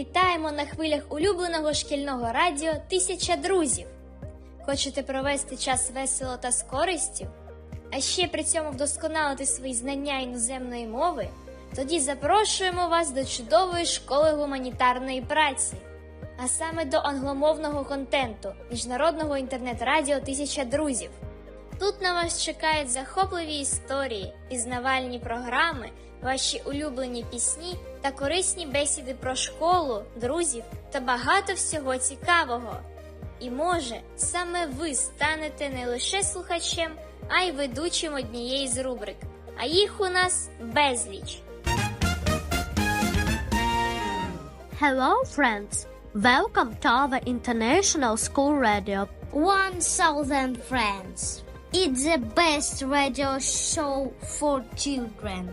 Вітаємо на хвилях улюбленого шкільного радіо Тисяча друзів. Хочете провести час весело та з користю? А ще при цьому вдосконалити свої знання іноземної мови? Тоді запрошуємо вас до чудової школи гуманітарної праці, а саме до англомовного контенту міжнародного інтернет-радіо Тисяча друзів. Тут на вас чекають захопливі історії, пізнавальні програми, ваші улюблені пісні та корисні бесіди про школу, друзів та багато всього цікавого. І може, саме ви станете не лише слухачем, а й ведучим однієї з рубрик. А їх у нас безліч. Hello, friends. Welcome to our international school radio. One thousand friends. It's the best radio show for children.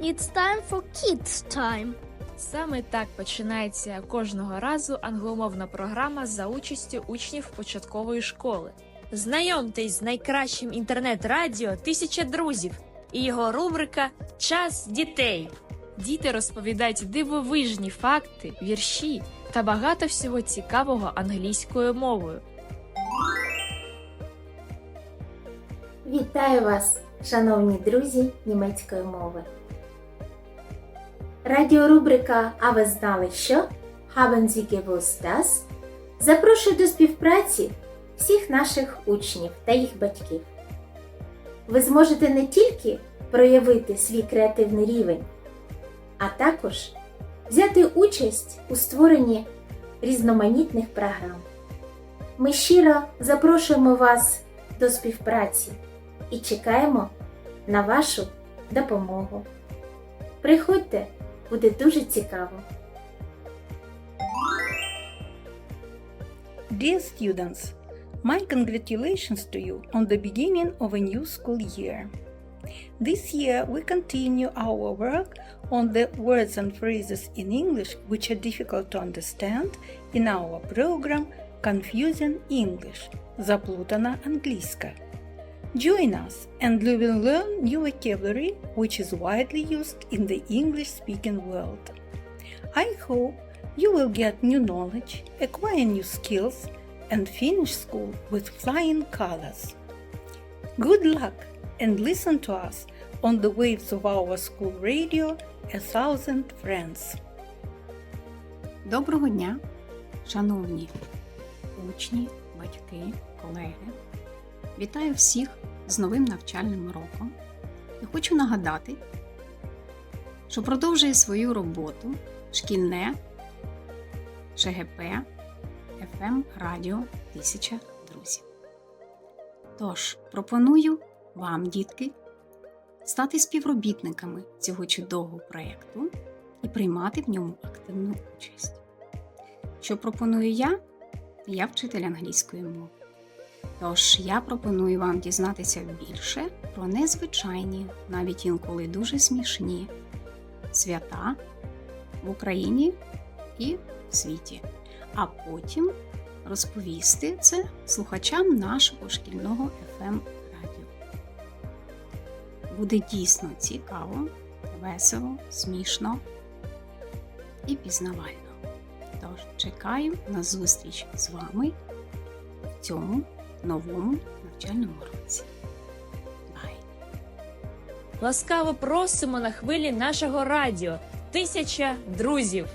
It's time for kids time. Саме так починається кожного разу англомовна програма за участю учнів початкової школи. Знайомтесь з найкращим інтернет-радіо Тисяча друзів і його рубрика Час дітей. Діти розповідають дивовижні факти, вірші та багато всього цікавого англійською мовою. Вітаю вас, шановні друзі німецької мови. Радіорубрика А ви знали що? Haben Sie gewusst das? запрошує до співпраці всіх наших учнів та їх батьків. Ви зможете не тільки проявити свій креативний рівень, а також взяти участь у створенні різноманітних програм. Ми щиро запрошуємо вас до співпраці і чекаємо на вашу допомогу. Приходьте, буде дуже цікаво. Dear students, my congratulations to you on the beginning of a new school year. This year we continue our work on the words and phrases in English which are difficult to understand in our program Confusing English Заплутана англійська. Join us and you will learn new vocabulary which is widely used in the English speaking world. I hope you will get new knowledge, acquire new skills, and finish school with flying colors. Good luck and listen to us on the waves of our school radio, A Thousand Friends. Доброго дня, шановні учні, батьки, колеги. Вітаю всіх з новим навчальним роком і хочу нагадати, що продовжує свою роботу шкільне ШГП ФМ Радіо Тисяча друзів. Тож, пропоную вам, дітки, стати співробітниками цього чудового проєкту і приймати в ньому активну участь. Що пропоную я? Я вчитель англійської мови. Тож я пропоную вам дізнатися більше про незвичайні, навіть інколи дуже смішні свята в Україні і в світі, а потім розповісти це слухачам нашого шкільного FM радіо. Буде дійсно цікаво, весело, смішно і пізнавально. Тож чекаю на зустріч з вами в цьому новому навчальному році. Бай! Ласкаво просимо на хвилі нашого радіо Тисяча друзів.